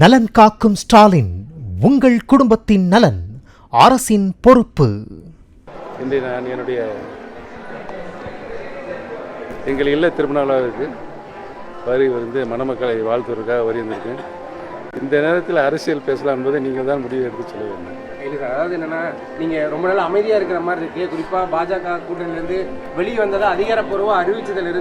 நலன் காக்கும் ஸ்டாலின் உங்கள் குடும்பத்தின் நலன் அரசின் பொறுப்பு. இன்று நான் என்னுடைய எங்கள் இல்ல திருமணாவிற்கு வரி வந்து மணமக்களை வாழ்த்துவதற்காக வரி வந்திருக்கேன் இந்த நேரத்தில் அரசியல் பேசலாம் என்பதை நீங்கள் தான் முடிவு எடுத்து சொல்ல வேண்டும். இல்லை சார் அதாவது என்னன்னா நீங்க ரொம்ப நாள் அமைதியா இருக்கிற மாதிரி இருக்கு. குறிப்பா பாஜக கூட்டணியிலிருந்து வெளியே வந்ததா அதிகாரப்பூர்வம் அறிவிச்சதுல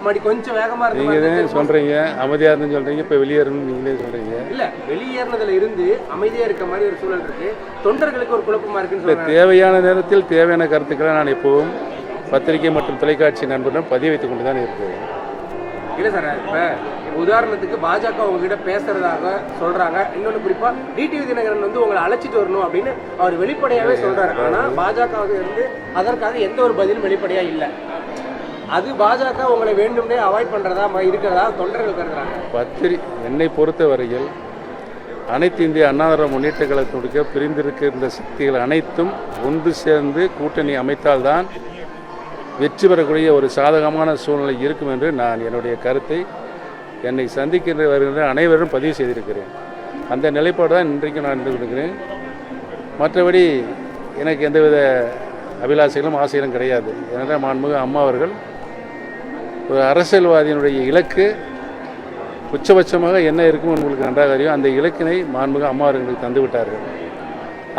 இருந்து மறுபடி கொஞ்சம் வேகமா இருக்க இருக்கு. சொல்கிறீங்க அமைதியாக இருந்துன்னு சொல்கிறீங்க இப்போ வெளியேறணும்னு நீங்களே சொல்கிறீங்க இல்ல வெளியேறினதுல இருந்து அமைதியா இருக்க மாதிரி ஒரு சூழல் இருக்கு. தொண்டர்களுக்கு ஒரு குழப்பமா இருக்குன்னு சொல்றாங்க தேவையான நேரத்தில் தேவையான கருத்துக்களை நான் எப்பவும் பத்திரிகை மற்றும் தொலைக்காட்சி நண்பரிடம் பதிவு வைத்துக் கொண்டு தான் இருக்கிறேன் இல்ல சார் இப்ப உதாரணத்துக்கு பாஜக உங்ககிட்ட பேசுறதாக சொல்றாங்க. இன்னொன்னு குறிப்பா டிடிவி தினகரன் வந்து உங்களை அழைச்சிட்டு வரணும் அப்படின்னு அவர் வெளிப்படையாவே சொல்றாரு. ஆனா பாஜக இருந்து அதற்காக எந்த ஒரு பதிலும் வெளிப்படையா இல்ல. அது பாஜக உங்களை வேண்டும்னே அவாய்ட் பண்றதா இருக்கிறதா தொண்டர்கள் கருதுறாங்க? பத்திரி என்னை பொறுத்தவரையில் அனைத்து இந்திய அண்ணாதிர முன்னேற்ற கொடுக்க பிரிந்திருக்கின்ற சக்திகள் அனைத்தும் ஒன்று சேர்ந்து கூட்டணி அமைத்தால்தான் வெற்றி பெறக்கூடிய ஒரு சாதகமான சூழ்நிலை இருக்கும் என்று நான் என்னுடைய கருத்தை என்னை சந்திக்கின்ற வருகின்ற அனைவரும் பதிவு செய்திருக்கிறேன். அந்த நிலைப்பாடு தான் இன்றைக்கு நான் இருந்து மற்றபடி எனக்கு எந்தவித அபிலாசைகளும் ஆசைகளும் கிடையாது. ஏனென்றால் மாண்புமிகு அம்மா அவர்கள் ஒரு அரசியல்வாதியினுடைய இலக்கு உச்சபட்சமாக என்ன இருக்கும் உங்களுக்கு நன்றாக அறியும். அந்த இலக்கினை மாண்புக அம்மா அவர்களுக்கு தந்துவிட்டார்கள்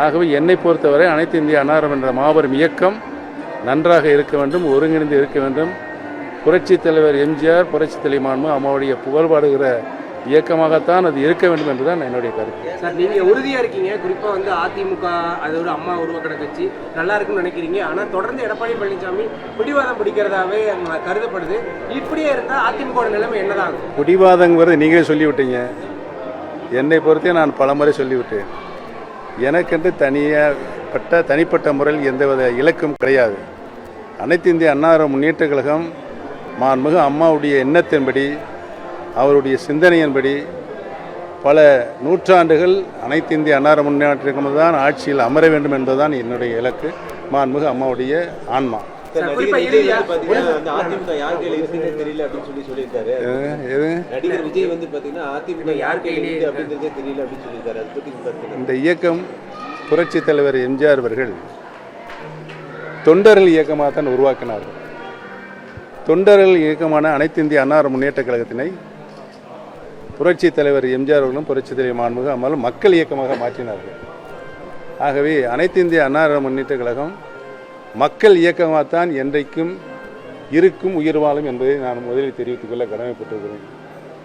ஆகவே என்னை பொறுத்தவரை அனைத்து இந்திய அன்னாரம் என்ற மாபெரும் இயக்கம் நன்றாக இருக்க வேண்டும் ஒருங்கிணைந்து இருக்க வேண்டும். புரட்சித் தலைவர் எம்ஜிஆர் புரட்சித் தலைவர் மாண்பு அம்மாவுடைய புகழ்பாடுகிற இயக்கமாகத்தான் அது இருக்க வேண்டும் என்றுதான் என்னுடைய கருத்து. சார் நீங்க உறுதியா இருக்கீங்க. குறிப்பா வந்து அதிமுக அது ஒரு அம்மா உருவாக்கின கட்சி. நல்லா இருக்குன்னு நினைக்கிறீங்க. ஆனா தொடர்ந்து எடப்பாடி பழனிசாமி பிடிவாதம் பிடிக்கிறதாவே கருதப்படுது. இப்படியே இருந்தா அதிமுக நிலைமை என்னதான்? பிடிவாதங்கிறது நீங்களே சொல்லிவிட்டீங்க. என்னை பொறுத்தே நான் பலமுறை சொல்லிவிட்டேன். எனக்கென்று தனியாப்பட்ட தனிப்பட்ட முறையில் எந்தவித இலக்கும் கிடையாது. அனைத்து இந்திய அன்னார முன்னேற்ற கழகம் மாண்புமிகு அம்மாவுடைய எண்ணத்தின்படி அவருடைய சிந்தனையின்படி பல நூற்றாண்டுகள் அனைத்து இந்திய அன்னார முன்னேற்ற கழகம் தான் ஆட்சியில் அமர வேண்டும் என்பதுதான் என்னுடைய இலக்கு. மாண்புமிகு அம்மாவுடைய ஆன்மா? இந்த இயக்கம் புரட்சித் தலைவர் எம்ஜிஆர் அவர்கள் தொண்டர்கள் இயக்கமாக தான் உருவாக்கினார்கள். தொண்டர்கள் இயக்கமான அனைத்து இந்திய அன்னார முன்னேற்ற கழகத்தினை புரட்சித் தலைவர் எம்ஜிஆர் அவர்களும் புரட்சித் தலைவர் மாண்புக அம்மாலும் மக்கள் இயக்கமாக மாற்றினார்கள். ஆகவே அனைத்து இந்திய அன்னார முன்னேற்ற கழகம் மக்கள் இயக்கமாகத்தான் என்றைக்கும் இருக்கும் உயிர் வாழும் என்பதை நான் முதலில் தெரிவித்துக் கொள்ள கடமைப்பட்டிருக்கிறேன்.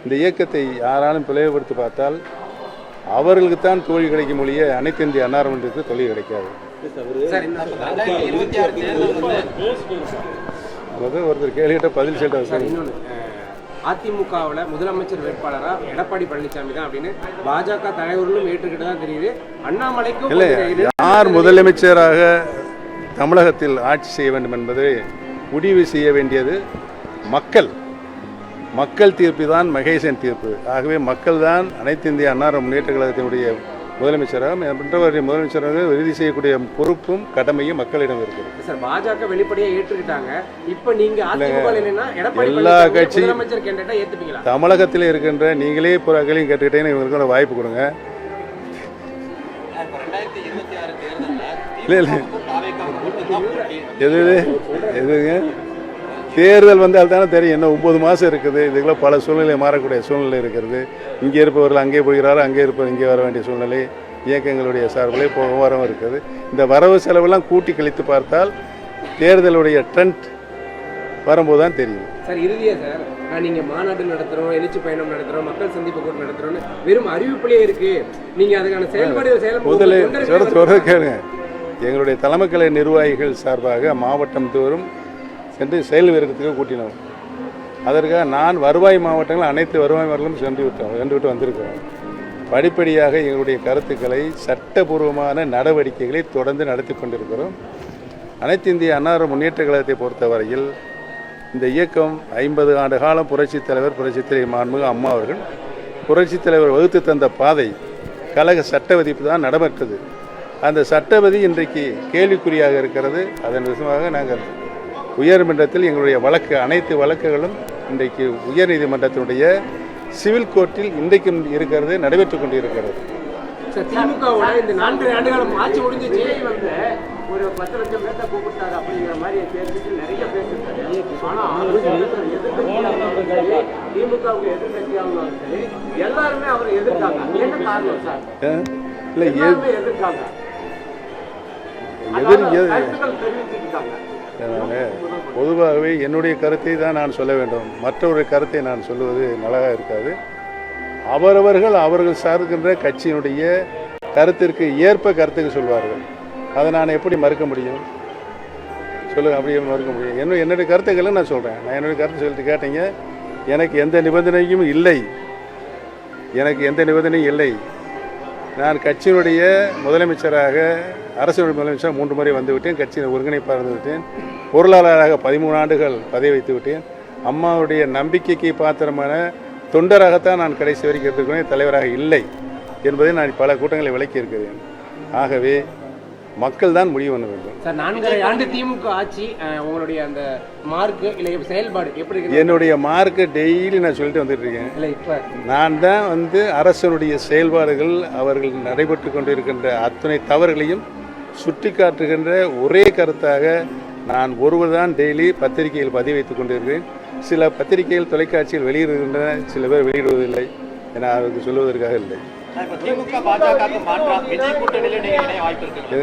இந்த இயக்கத்தை யாராலும் பிளவுபடுத்தி பார்த்தால் அவர்களுக்கு தான் தோல்வி கிடைக்கும் ஒழிய அனைத்து இந்திய அன்னாரமன்றத்துக்கு தோல்வி கிடைக்காது. ஒருத்தர் கேள்விக்கிட்ட பதில் சொல்லிட்டு சார். இன்னொன்று அதிமுகவில் முதலமைச்சர் வேட்பாளரா எடப்பாடி பழனிசாமி தான் அப்படின்னு பாஜக தலைவர்களும் ஏற்றுக்கிட்டு தான் தெரியுது. அண்ணாமலைக்கும் இல்லை யார் முதலமைச்சராக தமிழகத்தில் ஆட்சி செய்ய வேண்டும் என்பதை முடிவு செய்ய வேண்டியது மக்கள். மக்கள் தீர்ப்பு தான் மகேசன் தீர்ப்பு. ஆகவே மக்கள் தான் அனைத்து இந்திய அன்னார முன்னேற்ற கழகத்தினுடைய முதலமைச்சராக மற்றவருடைய முதலமைச்சராக இறுதி செய்யக்கூடிய பொறுப்பும் கடமையும் மக்களிடம் இருக்கிறது. சார் பாஜக வெளிப்படையா ஏற்றுக்கிட்டாங்க. இப்போ நீங்க அதிமுக இல்லைன்னா எடப்பாடி எல்லா பழனிசாமி கட்சி- முதலமைச்சர் கேண்டேட்டா ஏத்துப்பீங்களா? தமிழகத்தில் இருக்கின்ற நீங்களே இப்போ அகலையும் கேட்டுக்கிட்டேன்னு இவங்களுக்கு வாய்ப்பு கொடுங்க. இல்லை இல்லை. எது? எதுங்க? தேர்தல் வந்தால் தானே தெரியும். என்ன ஒம்பது மாதம் இருக்குது. இதுக்குள்ள பல சூழ்நிலை மாறக்கூடிய சூழ்நிலை இருக்கிறது இங்கே இருப்பவர்கள் அங்கே போகிறாரு? அங்கே இருப்பவர் இங்கே வர வேண்டிய சூழ்நிலை இயக்கங்களுடைய சார்பிலே போக வரவும் இருக்குது. இந்த வரவு செலவெல்லாம் கூட்டி கழித்து பார்த்தால் தேர்தலுடைய ட்ரெண்ட் வரும்போது தான் தெரியும். சார் இறுதியா சார் நான் நீங்க மாநாடு எழுச்சி பயணம் நடத்துறோம் மக்கள் சந்திப்பு கூட்டம் நடத்துறோம்னு வெறும் அறிவிப்புலயே இருக்கு. நீங்க அதுக்கான செயல்பாடு முதல்ல செயல்பாடு சொல்ல சொல்றது கேளுங்க. எங்களுடைய தலைமை கலை நிர்வாகிகள் சார்பாக மாவட்டம் தோறும் சென்று செயல் விருக்கத்துக்கு கூட்டினோம் அதற்காக நான் வருவாய் மாவட்டங்கள் அனைத்து வருவாய் மாவட்டங்களும் சென்று விட்டோம் சென்று விட்டு வந்திருக்கிறோம் படிப்படியாக எங்களுடைய கருத்துக்களை சட்டபூர்வமான நடவடிக்கைகளை தொடர்ந்து நடத்தி கொண்டிருக்கிறோம். அனைத்து இந்திய அன்னார முன்னேற்ற கழகத்தை பொறுத்தவரையில் இந்த இயக்கம் ஐம்பது ஆண்டு காலம் புரட்சித் தலைவர் புரட்சித் தலைவர் மாண்புமிகு அம்மா அவர்கள் புரட்சித் தலைவர் வகுத்து தந்த பாதை கழக சட்ட விதிப்பு தான் நடைபெற்றது. அந்த சட்டவிதி இன்றைக்கு கேள்விக்குறியாக இருக்கிறது. அதன் விஷயமாக நாங்கள் உயர்மன்றத்தில் எங்களுடைய வழக்கு அனைத்து வழக்குகளும் இன்றைக்கு உயர்நீதிமன்றத்தினுடைய சிவில் கோர்ட்டில் இன்றைக்கும் இருக்கிறது நடைபெற்றுக் கொண்டிருக்கிறது. திமுகவோட இந்த நான்கு ஆண்டுகாலம் ஆட்சி முடிஞ்சிச்சு வந்து ஒரு பத்து லட்சம் பேர்த்த கூப்பிட்டாரு அப்படிங்கிற மாதிரி பேசிட்டு நிறைய பேசிட்டாரு ஆனா திமுகவுக்கு எதிர்கட்சியாகவும் சரி எல்லாருமே அவரை எதிர்த்தாங்க. என்ன காரணம் சார்? இல்லை எதிர்த்தாங்க. எதிர் பொதுவாகவே என்னுடைய கருத்தை தான் நான் சொல்ல வேண்டும். மற்றவருடைய கருத்தை நான் சொல்லுவது நல்லாக இருக்காது. அவரவர்கள் அவர்கள் சார்கின்ற கட்சியினுடைய கருத்திற்கு ஏற்ப கருத்துக்கு சொல்வார்கள். அதை நான் எப்படி மறுக்க முடியும்? சொல்லுங்க அப்படியே மறுக்க முடியும். என்ன என்னுடைய கருத்துக்களை நான் சொல்கிறேன் நான் என்னுடைய கருத்து சொல்லிட்டு கேட்டீங்க. எனக்கு எந்த நிபந்தனையும் இல்லை. எனக்கு எந்த நிபந்தனையும் இல்லை. நான் கட்சியினுடைய முதலமைச்சராக அரசுடைய முதலமைச்சர் மூன்று முறை வந்துவிட்டேன் கட்சியின் ஒருங்கிணைப்பாக இருந்துவிட்டேன் பொருளாளராக பதிமூணு ஆண்டுகள் பதவி வைத்து விட்டேன். அம்மாவுடைய நம்பிக்கைக்கு பாத்திரமான தொண்டராகத்தான் நான் கடைசி வரைக்கும் இருக்கிறேன் தலைவராக இல்லை என்பதை நான் பல கூட்டங்களை விளக்கி இருக்கிறேன் ஆகவே மக்கள் தான் முடிவு பண்ண வேண்டும். சார் நான்கரை ஆண்டு திமுக ஆட்சி உங்களுடைய அந்த மார்க்கு இல்லை செயல்பாடு எப்படி என்னுடைய மார்க்கை டெய்லி நான் சொல்லிட்டு வந்துட்டு இருக்கேன். இல்லை இப்ப. நான் தான் வந்து அரசனுடைய செயல்பாடுகள் அவர்கள் நடைபெற்று கொண்டிருக்கின்ற அத்தனை தவறுகளையும் சுட்டி காட்டுகின்ற ஒரே கருத்தாக நான் ஒருவர் தான் டெய்லி பத்திரிகையில் பதிவு வைத்துக் கொண்டிருக்கிறேன். சில பத்திரிகைகள் தொலைக்காட்சியில் வெளியிடுகின்றன சில பேர் வெளியிடுவதில்லை என அதற்கு சொல்வதற்காக இல்லை. திமுக பாஜக மாற்றா? விஜய் கூட்டணியில நீங்க இணைய வாய்ப்பு இருக்கு இது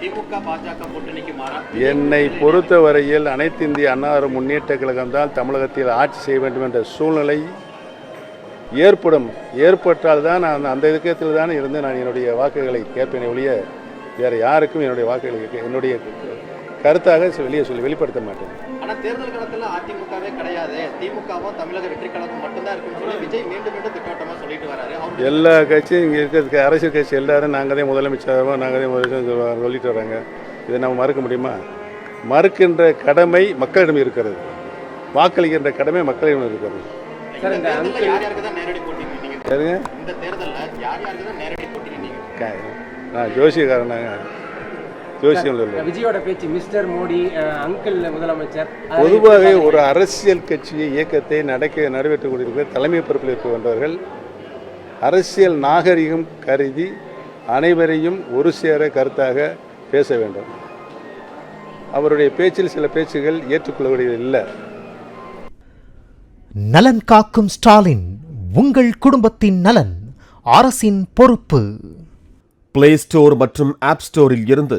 திமுக பாஜக கூட்டணிக்கு மாறா? என்னை பொறுத்தவரையில் அனைத்து இந்திய அன்னார முன்னேற்ற கழகம் தான் தமிழகத்தில் ஆட்சி செய்ய வேண்டும் என்ற சூழ்நிலை ஏற்படும். ஏற்பட்டால் தான் நான் அந்த இயக்கத்தில் தான் இருந்து நான் என்னுடைய வாக்குகளை கேட்பேனே ஒழிய வேறு யாருக்கும் என்னுடைய வாக்குகளை கேட்க- என்னுடைய கருத்தாக வெளியே சொல்லி வெளிப்படுத்த மாட்டேன். ஆனா தேர்தல் காலத்துல அதிமுகவே கிடையாது. திமுகவும் தமிழக வெற்றி கழகம் மட்டும்தான் இருக்குன்னு சொல்லி விஜய் மீண்டும் மீண்டும் திட்டவட்டமா சொல்லிட்டு வராரு. எல்லா கட்சியும் இங்கே இருக்கிற அரசியல் கட்சி எல்லாரும் நாங்கள் தான் முதலமைச்சராக நாங்கள் தான் முதலமைச்சர் சொல்லிட்டு வராங்க. இதை நம்ம மறுக்க முடியுமா? மறுக்கின்ற கடமை மக்களிடம் இருக்கிறது. வாக்களிக்கின்ற கடமை மக்களிடம் இருக்கிறது. நான் ஜோசியக்காரனாங்க ஜோசியம் இல்லை. விஜயோட பேச்சு மிஸ்டர் மோடி அங்கிள் முதலமைச்சர் பொதுவாக ஒரு அரசியல் கட்சியை இயக்கத்தை நடக்க நடைபெற்றுக் கொண்டிருக்கிற தலைமை பொறுப்பில் இருக்க வேண்டவர்கள் அரசியல் நாகரிகம் கருதி அனைவரையும் ஒரு சேர கருத்தாக பேச வேண்டும். அவருடைய பேச்சில் சில பேச்சுகள் ஏற்றுக்கொள்ளக்கூடியது இல்லை. நலன் காக்கும் ஸ்டாலின் உங்கள் குடும்பத்தின் நலன் அரசின் பொறுப்பு. பிளே ஸ்டோர் மற்றும் ஆப் ஸ்டோரில் இருந்து